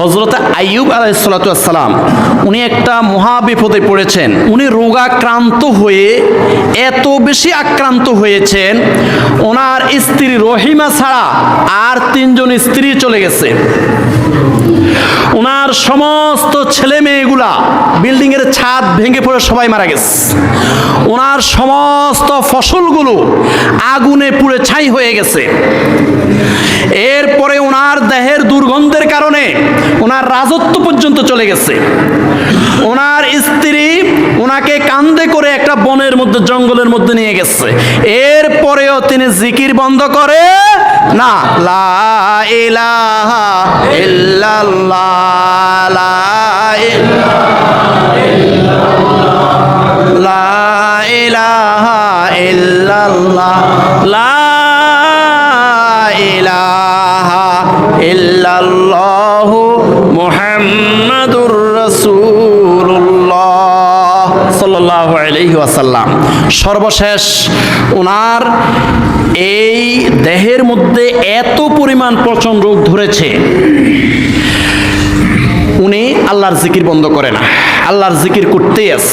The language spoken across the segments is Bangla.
হজরত আইয়ুব আলাইসালাম উনি একটা মহা বিপদে পড়েছেন। উনি রোগাক্রান্ত হয়ে এত বেশি আক্রান্ত হয়েছেন, ওনার স্ত্রী রহিমা ছাড়া আর তিনজন স্ত্রী চলে গেছে। ওনার সমস্ত ছেলে মেয়েগুলা বিল্ডিং এর ছাদ ভেঙে পড়ে সবাই মারা গেছে। ওনার সমস্ত ফসলগুলো আগুনে পুড়ে ছাই হয়ে গেছে। এরপরে ওনার দেহের দুর্গন্ধের কারণে ওনার রাজত্ব পর্যন্ত চলে গেছে। ওনার স্ত্রী ওনাকে কান্দে করে একটা বনের মধ্যে, জঙ্গলের মধ্যে নিয়ে গেছে। এরপরেও তিনি জিকির বন্ধ করে না, লা ইলাহা ইল্লাল্লাহ, লা লা ইলাহা ইল্লাল্লাহু মুহাম্মাদুর রাসূলুল্লাহ সর্বশেষ ওনার এই দেহের মধ্যে এত পরিমাণ পচন রোগ ধরেছে। উনি আল্লাহর জিকির বন্ধ করে না। আল্লাহর জিকির করতেই আস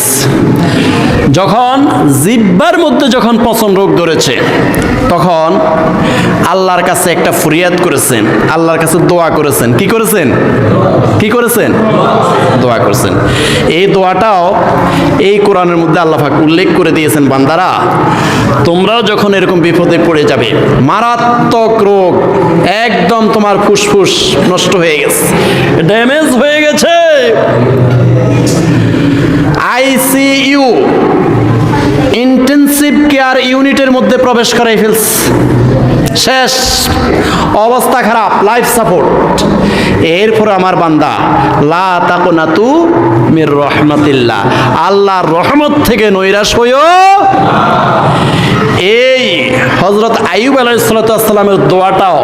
যখন জিব্বার মধ্যে যখন পচন রোগ ধরেছে, তখন আল্লাহর কাছে একটা ফরিয়াদ করেছেন। আল্লাহর কাছে দোয়া করেছেন। কি করেছেন? কি করেছেন? দোয়া করেছেন। এই দোয়াটাও এই কোরআনের মধ্যে আল্লাহ পাক উল্লেখ করে দিয়েছেন, বান্দারা, তোমরাও যখন এরকম বিপদে পড়ে যাবে, মারাত্মক রোগ একদম তোমার ফুসফুস নষ্ট হয়ে গেছে। ড্যামেজ হয়ে গেছে। আইসিইউ ইন্টেন্সিভ কেয়ার ইউনিটের মধ্যে প্রবেশ করাই ফেলস শেষ। অবস্থা খারাপ লাইফ সাপোর্ট এরপর আমার বান্দা লা তাকুনাতু মির রহমাতিল্লাহ। আল্লাহর রহমত থেকে নৈরাশ হইও। হজরত আইব আলাইসালামের দোয়াটাও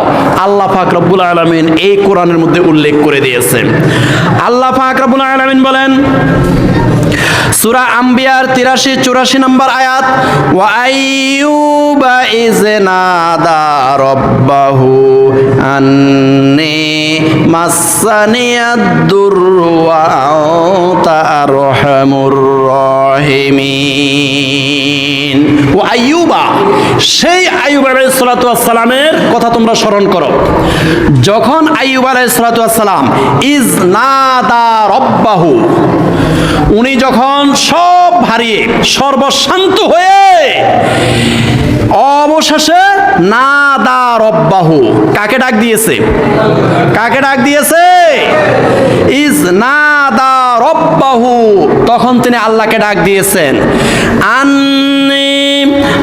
আল্লাহ পাক রব্বুল আলমিন এই কোরআনের মধ্যে উল্লেখ করে দিয়েছেন আল্লাহ পাক রব্বুল আলমিন বলেন, সুরা আম্বিয়ার তিরাশি চুরাশি নম্বর আয়াত, ওয়া আইয়ুবা ইজ নাদা রব্বাহু আন্নি মাসানিয়াদ দুররু ওয়া আনতা ও আইয়ুবা, সেই আইয়ুব আলাইহিস সালাতু ওয়াস সালামের কথা তোমরা স্মরণ করো। যখন আইয়ুব আলাইহিস সালাতু ওয়াস সালাম, ইজ নাদা রব্বাহু উনি যখন সব হারিয়ে, সর্বশান্ত হয়ে, অবশেষে নাদা রব্বাহু কাকে ডাক দিয়েছে? কাকে ডাক দিয়েছে? ইজ নাদা রব্বাহু তখন তিনি আল্লাহকে ডাক দিয়েছেন। আন্নি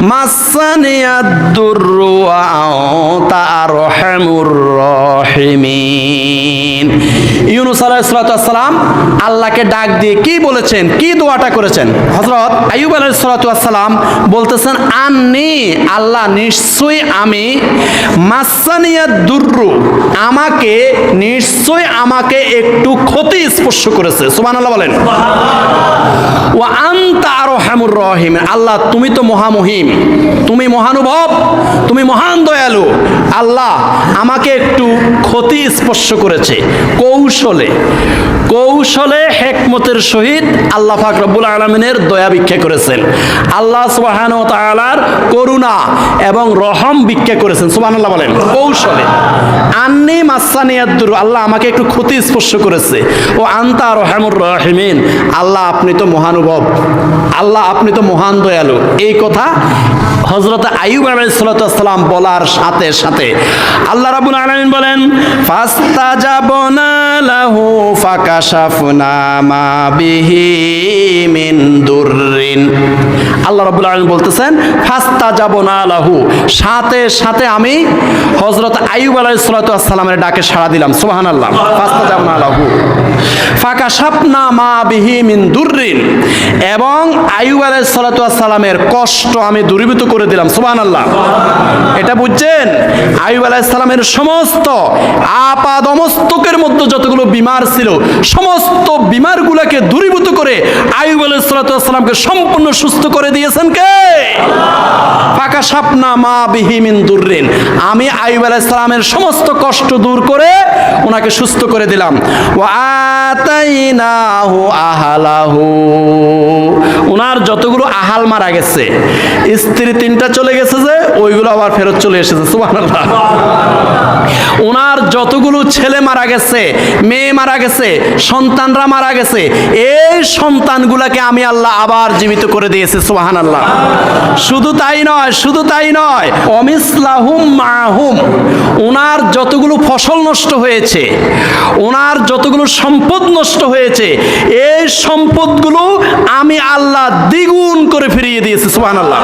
মাসানিয়াদ-দুররু তা আনতা আল্লাহকে ডাক দিয়ে কি বলেছেন? কি দোয়াটা করেছেন? বলতেছেন, আন্নি, আল্লাহ নিশ্চয়ই আমি মাসানিয়াদ দুর্রু, আমাকে নিশ্চয়ই আমাকে একটু ক্ষতি স্পর্শ করেছে। সুবহানাল্লাহ বলেন। ও আন্তা রহিম আল্লাহ, তুমি তো মহামহিম, তুমি মহানুভব, তুমি মহান দয়ালু। আল্লাহ আমাকে একটু ক্ষতি স্পর্শ করেছে। কৌশলে। কৌশলে হেকমতের সহিত আল্লাহ পাক রব্বুল আলমিনের দয়া ভিক্ষা করেছেন। আল্লাহ তালার করুণা এবং রহম ভিক্ষা করেছেন। সুবহানাল্লাহ বলেন। কৌশলে। আন্নি মাসানিয়াদ্দুর আল্লাহ আমাকে একটু ক্ষতি স্পর্শ করেছে। ও আন্তা রহমুর রহিমিন, আল্লাহ আপনি তো মহানুভব আল্লাহ আপনি তো মহান দয়ালু। এই কথা হজরত আইব আলাইসালাম বলার সাথে সাথে আল্লাহ রাবুল আলমিন বলেন ফাস্তা যাবনা লাহু ফাকাশাফনা মা বিহি মিন দুররিন। আল্লাহ রাবুল আলমিন বলতেছেন ফাস্তা যাব না লাহু। সাথে সাথে আমি হজরত আইব আলাইসালামের ডাকে সাড়া দিলাম সুবাহান আল্লাহ ফাস্তা যাবনা লাহু। ফাকাশাফনা মা বিহি মিন দুররিন। এবং আইব আলাইসালামের কষ্ট আমি দূরীভূত করে দিলাম সুবাহ আল্লাহ এটা বুঝছেন? আইব আলাইসালামের সমস্ত আপাদমস্তকের মধ্যে যতগুলো বিমার ছিল, সমস্ত বিমারগুলোকে দূরীভূত করে আইব আলাইসালামকে সম্পূর্ণ সুস্থ করে দিয়েছেন কে? ফাঁকা সাপনা মা বিহিমিন দুর্রিন। আমি আইব আলাইসালামের সমস্ত কষ্ট দূর করে ওনাকে সুস্থ করে দিলাম। ও আতাইনাহু আহালাহু। ওনার যতগুলো আহাল মারা গেছে। স্ত্রী তিনটা চলে গেছে যে, ওইগুলো আবার ফেরত চলে এসেছে, সুবহানাল্লাহ। ওনার যতগুলো ছেলে মারা গেছে, মেয়ে মারা গেছে, সন্তানরা মারা গেছে, এই সন্তানগুলাকে আমি আল্লাহ আবার জীবিত করে দিয়েছি সুবাহান আল্লাহ শুধু তাই নয়, শুধু তাই নয়, অমিসলাহুম মাহুম। ওনার যতগুলো ফসল নষ্ট হয়েছে ওনার যতগুলো সম্পদ নষ্ট হয়েছে, এই সম্পদগুলো আমি আল্লাহ দ্বিগুণ করে ফিরিয়ে দিয়েছে সুবাহান আল্লাহ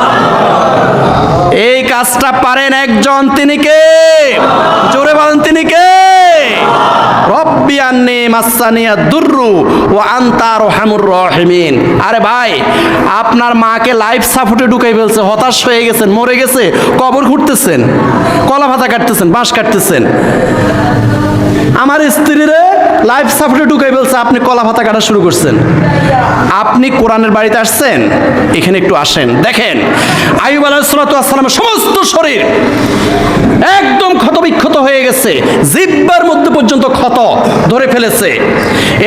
এই কাজটা পারেন একজন, তিনি কে? জোরে বলেন, তিনি কে? রব্বি আন্নি মাসানিয়া দুর্রু ও আন্তার হামুর রহিমিন। আরে ভাই, আপনার মাকে লাইফ সাপোর্টে ঢুকাই ফেলছে, হতাশ হয়ে গেছেন, মরে গেছে, কবর ঘুরতেছেন কলা ভাতা কাটতেছেন, বাঁশ কাটতেছেন। আমার স্ত্রীরে লাইফ সাপোর্টে ঢুকাই বলছে, আপনি কলা ভাতা কাটা শুরু করছেন। আপনি কোরআনের বাড়িতে আসছেন? এখানে একটু আসেন। দেখেন আইব আলাইসালামের সমস্ত শরীর একদম ক্ষতবিক্ষত হয়ে গেছে। জিব্বার মধ্যে পর্যন্ত ক্ষত ধরে ফেলেছে।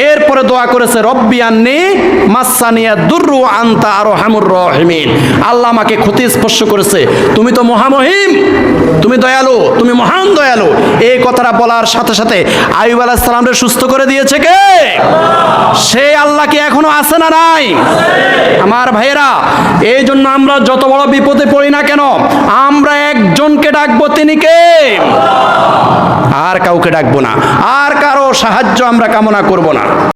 এরপরে দোয়া করেছে, রব্বি আন্নি মাসানিয়া দুর্রু আন্তা আরও হামুর রহিমিন। আল্লাহ আমাকে ক্ষতি স্পর্শ করেছে। তুমি তো মহামহিম, তুমি দয়ালু, তুমি মহান দয়ালু। এই কথাটা বলার সাথে সাথে আইব আলাহ সালামরে সুস্থ করে দিয়েছে কে? সে আল্লাহ কি এখনও আছে না নাই? আমার ভাইয়েরা এই জন্য আমরা যত বড় বিপদে পড়ি না কেন, আমরা একজনকে ডাকবো, তিনি কে? আর কাউকে ডাকবো না। আর কারও সাহায্য আমরা কামনা করব না।